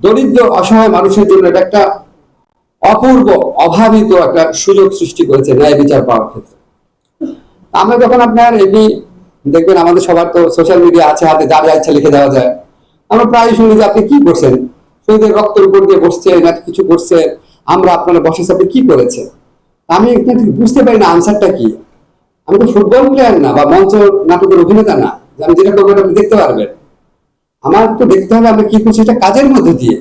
দরিদ্র, অসহায় মানুষের জন্য এটা একটা অপূর্ব, অভাবিত একটা সুযোগ সৃষ্টি করেছে ন্যায় বিচার পাওয়ার ক্ষেত্রে। আমরা যখন আপনার এমনি দেখবেন আমাদের সবার তো সোশ্যাল মিডিয়া আছে, হাতে যা যা ইচ্ছা লিখে দেওয়া যায়। আমরা প্রায় শুনি যে আপনি কি করছেন? শহীদের রক্তের উপর দিয়ে বসছে না কিছু করছে আমরা আপনারা বসে আপনি কি করেছে আমি এখান বুঝতে পারি না আনসারটা কি। আমি তো ফুটবল প্লেয়ার না বা মঞ্চ নাটকের অভিনেতা না। আমি যেটা করব আপনি দেখতে পারবেন। আমার তো দেখতে হবে আমরা কি করছি, এটা কাজের মধ্যে দিয়ে।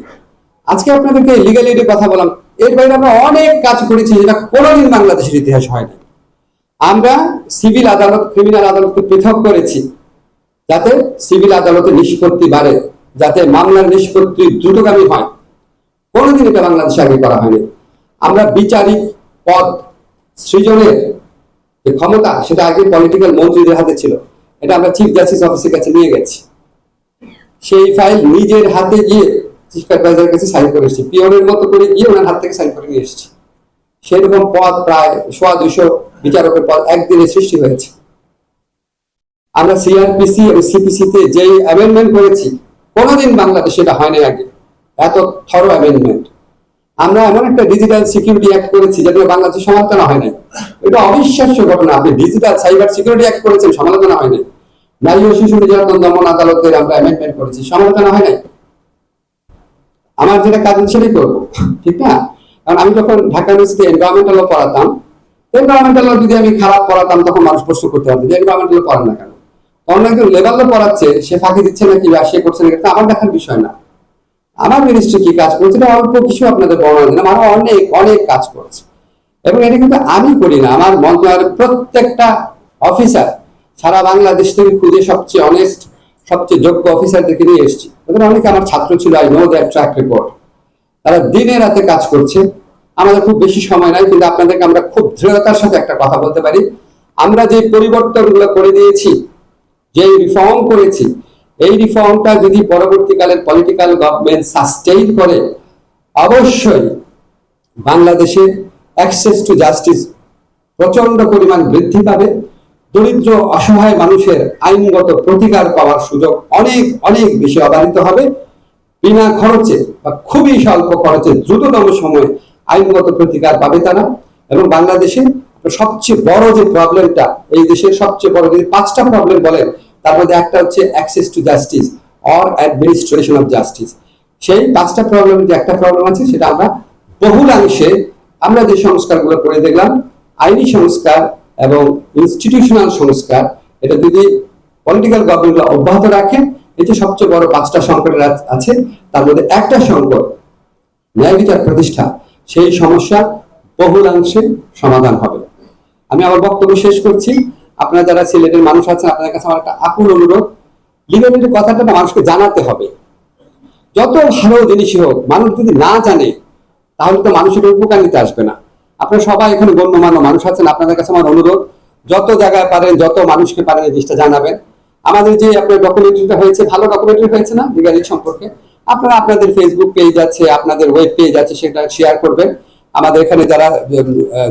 আজকে আপনাদেরকে লিগাল এডের কথা বললাম। এর বাইরে আমরা অনেক কাজ করেছি যেটা কোনোদিন বাংলাদেশের ইতিহাস হয়নি। আমরা সিভিল আদালত ক্রিমিনাল আদালতকে পৃথক করেছি, যাতে সিভিল আদালতের নিষ্পত্তি বাড়ে, যাতে মামলার নিষ্পত্তি দ্রুতগামী হয়। কোনোদিন এটা বাংলাদেশে আগে করা হয়নি। আমরা বিচারিক পদ সৃজনের যে ক্ষমতা, সেটা আগে পলিটিক্যাল মন্ত্রীদের হাতে ছিল। এটা আমরা চিফ জাস্টিস অফিসের কাছে নিয়ে গেছি। সেই ফাইল নিজের হাতে গিয়ে চিফ কাছে সাইন করে পিওনের মতো করে গিয়ে ওনার হাত থেকে সাইন করে নিয়ে এসেছি। সেরকম পদ প্রায় সোয়া বিচারকের পদ একদিনে সৃষ্টি হয়েছে। আমরা সিআরপিসি এবং সিপিসি তে যে অ্যামেন্ডমেন্ট করেছি, কোনোদিন বাংলাদেশে এটা হয়নি আগে। এত থরো অ্যামেন্ডমেন্ট আমরা এমন একটা ডিজিটাল সিকিউরিটি অ্যাক্ট করেছি যেটা বাংলাদেশে সমালোচনা হয় নাই। এটা অবিশ্বাস্য ঘটনা। আপনি ডিজিটাল সাইবার সিকিউরিটি অ্যাক্ট করেছেন, সমালোচনা হয় নাই। নারী ও শিশু নির্যাতন দমন আদালতের আমরা করেছি। সমালোচনা হয় নাই? আমার যেটা কাজ সেটাই করব, ঠিক না? কারণ আমি যখন ঢাকা ইউনিভার্সিটি এনভায়রনমেন্টাল পড়াতাম এনভায়রনমেন্টাল যদি আমি খারাপ পড়াতাম, তখন মানুষ প্রশ্ন করতে পারতো যে এনভায়রনমেন্টাল পড়ান না কেন? অন্য একজন লেভেল ল পড়াচ্ছে, সে ফাঁকি দিচ্ছে নাকি বা সে করছে নাকি আমার দেখার বিষয় না। আমার মিনিস্ট্রি কি কাজ করছে? এটা অল্প কিছু আপনাদের বর্ণনা দিলাম। আরও অনেক অনেক কাজ করেছে। এবং এটা কিন্তু আমি করি না। আমার মন্ত্রণালয়ের প্রত্যেকটা অফিসার সারা বাংলাদেশ থেকে খুঁজে সবচেয়ে অনেস্ট সবচেয়ে যোগ্য অফিসারদেরকে নিয়ে এসেছি। ওদের অনেকে আমার ছাত্র ছিল I know that track record তারা দিনে রাতে কাজ করছে। আমাদের খুব বেশি সময় নাই, কিন্তু আপনাদেরকে আমরা খুব দৃঢ়তার সাথে একটা কথা বলতে পারি। আমরা যে পরিবর্তনগুলো করে দিয়েছি, যে রিফর্ম করেছি, এই রিফর্মটা যদি পরবর্তীকালের পলিটিক্যাল গভর্নমেন্ট সাস্টেইন করে, অবশ্যই বাংলাদেশে অ্যাক্সেস টু জাস্টিস প্রচণ্ড পরিমাণ বৃদ্ধি পাবে। দরিদ্র, অসহায় মানুষের আইনগত প্রতিকার পাওয়ার সুযোগ অনেক অনেক বেশি অবাধিত হবে। বিনা খরচে বা খুবই স্বল্প খরচে দ্রুততম সময়ে আইনগত প্রতিকার পাবে তারা। এবং বাংলাদেশে সবচেয়ে বড় যে প্রবলেমটা এই দেশের সবচেয়ে বড় যদি পাঁচটা প্রবলেম বলেন, তার মধ্যে একটা হচ্ছে access to justice or administration of justice সেই পাঁচটা প্রবলেম যে একটা প্রবলেম আছে, সেটা আমরা বহুলাংশে আমরা যে সংস্কারগুলো করে দেখলাম, আইনি সংস্কার এবং ইনস্টিটিউশনাল সংস্কার, এটা যদি পলিটিক্যাল গভর্নমেন্ট অব্যাহত রাখে, এই যে সবচেয়ে বড় পাঁচটা সংকট আছে, তার মধ্যে একটা সংকট, ন্যায় বিচার প্রতিষ্ঠা, সেই সমস্যা বহুলাংশে সমাধান হবে। আমি আমার বক্তব্য শেষ করছি। আপনারা যারা সিলেটের মানুষ আছেন, আপনাদের কাছে আমার একটা আকুল অনুরোধ। লিগালিটির কথাটা মানুষকে জানাতে হবে। যত ভালো জিনিসই হোক, মানুষ যদি না জানে, তাহলে তো মানুষের উপকার নিতে আসবে না। আপনারা সবাই এখানে গণ্যমান্য মানুষ আছেন, আপনাদের কাছে আমার অনুরোধ, যত জায়গায় পারেন, যত মানুষকে পারেন এই জিনিসটা জানাবেন। আমাদের যে আপনার ডকুমেন্টারিটা হয়েছে, ভালো ডকুমেন্টারি হয়েছে না লিগালিটি সম্পর্কে? আপনারা আপনাদের ফেসবুক পেজ আছে, আপনাদের ওয়েব পেজ আছে, সেটা শেয়ার করবেন। আমাদের এখানে যারা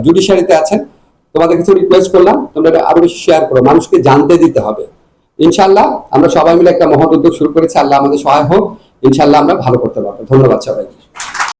জুডিশিয়ারিতে আছেন, তোমাদের কাছে রিকোয়েস্ট করলাম, তোমরা এটা আরও বেশি শেয়ার করো, মানুষকে জানতে দিতে হবে। ইনশাল্লাহ আমরা সবাই মিলে একটা মহৎ উদ্যোগ শুরু করেছি, আল্লাহ আমাদের সহায় হোক ইনশাল্লাহ আমরা ভালো করতে পারব। ধন্যবাদ সবাইকে।